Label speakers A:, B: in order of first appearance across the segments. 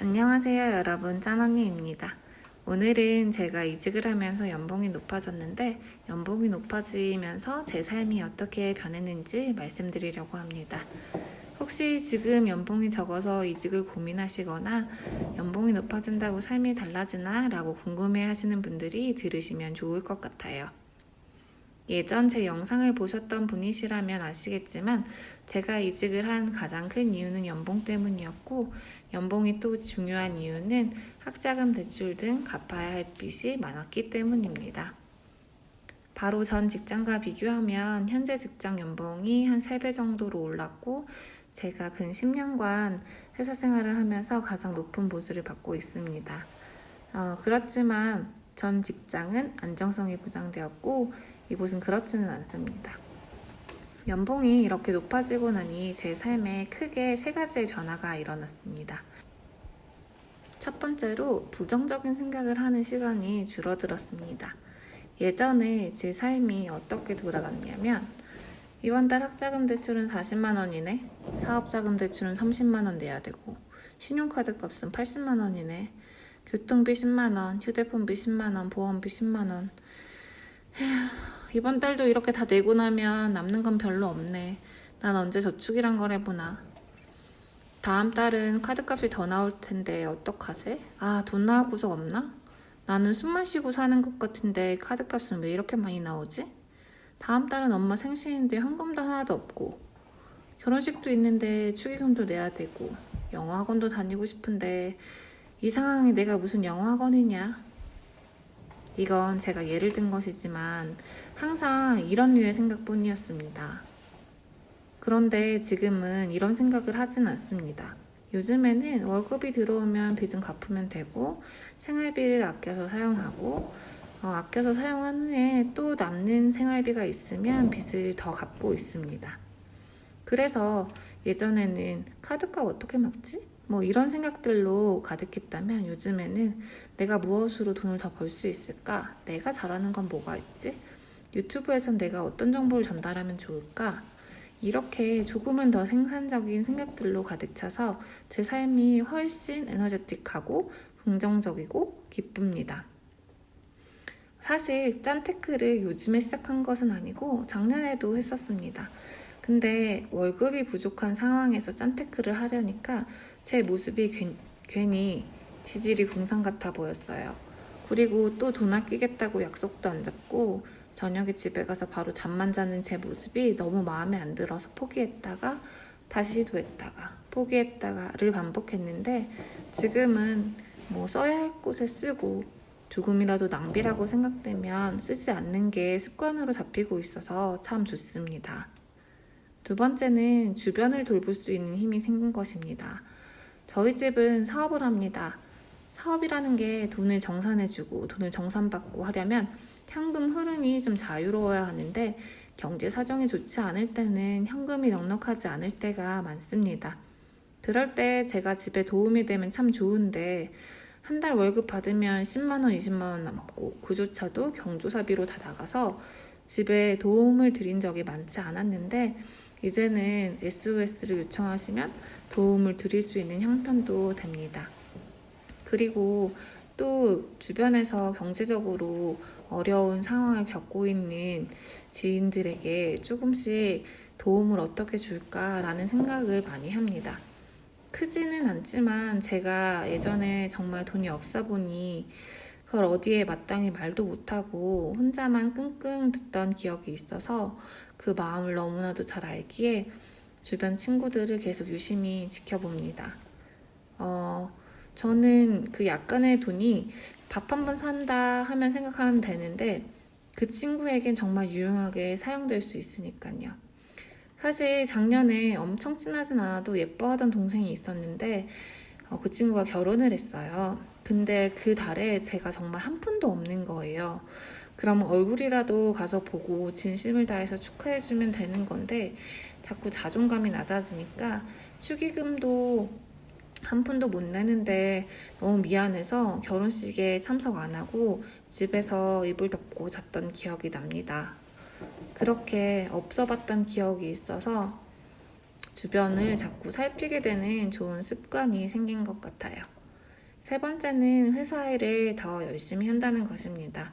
A: 안녕하세요 여러분 짠언니입니다. 오늘은 제가 이직을 하면서 연봉이 높아졌는데 연봉이 높아지면서 제 삶이 어떻게 변했는지 말씀드리려고 합니다. 혹시 지금 연봉이 적어서 이직을 고민하시거나 연봉이 높아진다고 삶이 달라지나 라고 궁금해 하시는 분들이 들으시면 좋을 것 같아요. 예전 제 영상을 보셨던 분이시라면 아시겠지만 제가 이직을 한 가장 큰 이유는 연봉 때문이었고 연봉이 또 중요한 이유는 학자금 대출 등 갚아야 할 빚이 많았기 때문입니다. 바로 전 직장과 비교하면 현재 직장 연봉이 한 3배 정도로 올랐고 제가 근 10년간 회사 생활을 하면서 가장 높은 보수를 받고 있습니다. 어, 그렇지만 전 직장은 안정성이 보장되었고 이곳은 그렇지는 않습니다. 연봉이 이렇게 높아지고 나니 제 삶에 크게 세 가지의 변화가 일어났습니다. 첫 번째로 부정적인 생각을 하는 시간이 줄어들었습니다. 예전에 제 삶이 어떻게 돌아갔냐면 이번 달 학자금 대출은 40만 원이네. 사업자금 대출은 30만 원 내야 되고 신용카드 값은 80만 원이네. 교통비 10만 원, 휴대폰비 10만 원, 보험비 10만 원. 이번 달도 이렇게 다 내고 나면 남는 건 별로 없네. 난 언제 저축이란 걸 해보나. 다음 달은 카드값이 더 나올 텐데 어떡하지? 아, 돈 나올 구석 없나? 나는 숨만 쉬고 사는 것 같은데 카드값은 왜 이렇게 많이 나오지? 다음 달은 엄마 생신인데 현금도 하나도 없고 결혼식도 있는데 축의금도 내야 되고 영어 학원도 다니고 싶은데 이 상황이 내가 무슨 영어 학원이냐? 이건 제가 예를 든 것이지만 항상 이런 류의 생각뿐이었습니다. 그런데 지금은 이런 생각을 하진 않습니다. 요즘에는 월급이 들어오면 빚은 갚으면 되고 생활비를 아껴서 사용하고 어, 아껴서 사용한 후에 또 남는 생활비가 있으면 빚을 더 갚고 있습니다. 그래서 예전에는 카드값 어떻게 막지? 뭐 이런 생각들로 가득했다면 요즘에는 내가 무엇으로 돈을 더 벌 수 있을까? 내가 잘하는 건 뭐가 있지? 유튜브에선 내가 어떤 정보를 전달하면 좋을까? 이렇게 조금은 더 생산적인 생각들로 가득 차서 제 삶이 훨씬 에너제틱하고 긍정적이고 기쁩니다. 사실 짠테크를 요즘에 시작한 것은 아니고 작년에도 했었습니다. 근데 월급이 부족한 상황에서 짠테크를 하려니까 제 모습이 괜, 괜히 지질이 궁상 같아 보였어요. 그리고 또 돈 아끼겠다고 약속도 안 잡고 저녁에 집에 가서 바로 잠만 자는 제 모습이 너무 마음에 안 들어서 포기했다가 다시 시도했다가 포기했다가를 반복했는데 지금은 뭐 써야 할 곳에 쓰고 조금이라도 낭비라고 생각되면 쓰지 않는 게 습관으로 잡히고 있어서 참 좋습니다. 두 번째는 주변을 돌볼 수 있는 힘이 생긴 것입니다. 저희 집은 사업을 합니다. 사업이라는 게 돈을 정산해주고 돈을 정산받고 하려면 현금 흐름이 좀 자유로워야 하는데 경제 사정이 좋지 않을 때는 현금이 넉넉하지 않을 때가 많습니다. 그럴 때 제가 집에 도움이 되면 참 좋은데 한 달 월급 받으면 10만 원, 20만 원 남고 그조차도 경조사비로 다 나가서 집에 도움을 드린 적이 많지 않았는데 이제는 SOS를 요청하시면 도움을 드릴 수 있는 형편도 됩니다. 그리고 또 주변에서 경제적으로 어려운 상황을 겪고 있는 지인들에게 조금씩 도움을 어떻게 줄까라는 생각을 많이 합니다. 크지는 않지만 제가 예전에 정말 돈이 없어 보니 그걸 어디에 마땅히 말도 못하고 혼자만 끙끙 듣던 기억이 있어서 그 마음을 너무나도 잘 알기에 주변 친구들을 계속 유심히 지켜봅니다. 어, 저는 그 약간의 돈이 밥 한 번 산다 하면 생각하면 되는데 그 친구에겐 정말 유용하게 사용될 수 있으니까요. 사실 작년에 엄청 친하진 않아도 예뻐하던 동생이 있었는데 어, 그 친구가 결혼을 했어요. 근데 그 달에 제가 정말 한 푼도 없는 거예요. 그럼 얼굴이라도 가서 보고 진심을 다해서 축하해주면 되는 건데 자꾸 자존감이 낮아지니까 축의금도 한 푼도 못 내는데 너무 미안해서 결혼식에 참석 안 하고 집에서 이불 덮고 잤던 기억이 납니다. 그렇게 없어 봤던 기억이 있어서 주변을 자꾸 살피게 되는 좋은 습관이 생긴 것 같아요. 세 번째는 회사 일을 더 열심히 한다는 것입니다.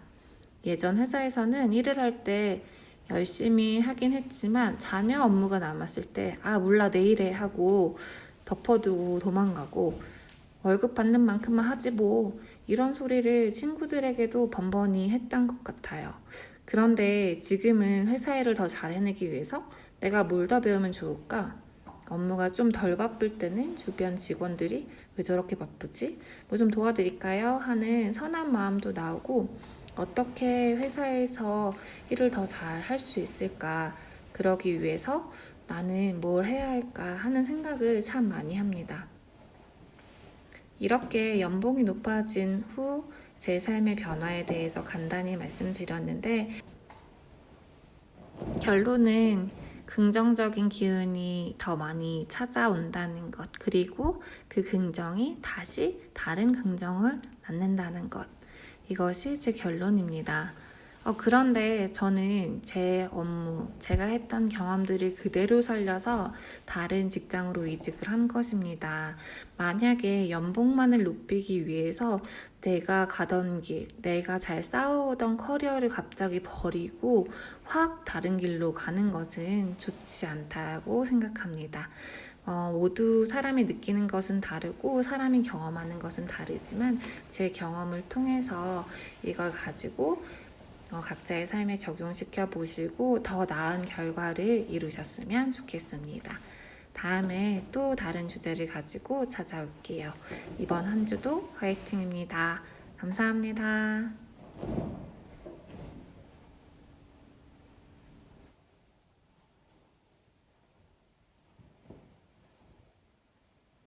A: 예전 회사에서는 일을 할 때 열심히 하긴 했지만 자녀 업무가 남았을 때, 아, 몰라, 내일 해 하고 덮어두고 도망가고 월급 받는 만큼만 하지 뭐 이런 소리를 친구들에게도 번번이 했던 것 같아요. 그런데 지금은 회사 일을 더 잘 해내기 위해서 내가 뭘 더 배우면 좋을까? 업무가 좀 덜 바쁠 때는 주변 직원들이 왜 저렇게 바쁘지? 뭐 좀 도와드릴까요? 하는 선한 마음도 나오고 어떻게 회사에서 일을 더 잘 할 수 있을까? 그러기 위해서 나는 뭘 해야 할까 하는 생각을 참 많이 합니다. 이렇게 연봉이 높아진 후 제 삶의 변화에 대해서 간단히 말씀드렸는데 결론은 긍정적인 기운이 더 많이 찾아온다는 것, 그리고 그 긍정이 다시 다른 긍정을 낳는다는 것. 이것이 제 결론입니다. 어, 그런데 저는 제 업무, 제가 했던 경험들을 그대로 살려서 다른 직장으로 이직을 한 것입니다. 만약에 연봉만을 높이기 위해서 내가 가던 길, 내가 잘 쌓아오던 커리어를 갑자기 버리고 확 다른 길로 가는 것은 좋지 않다고 생각합니다. 어, 모두 사람이 느끼는 것은 다르고 사람이 경험하는 것은 다르지만 제 경험을 통해서 이걸 가지고 어, 각자의 삶에 적용시켜 보시고 더 나은 결과를 이루셨으면 좋겠습니다. 다음에 또 다른 주제를 가지고 찾아올게요. 이번 한 주도 화이팅입니다. 감사합니다.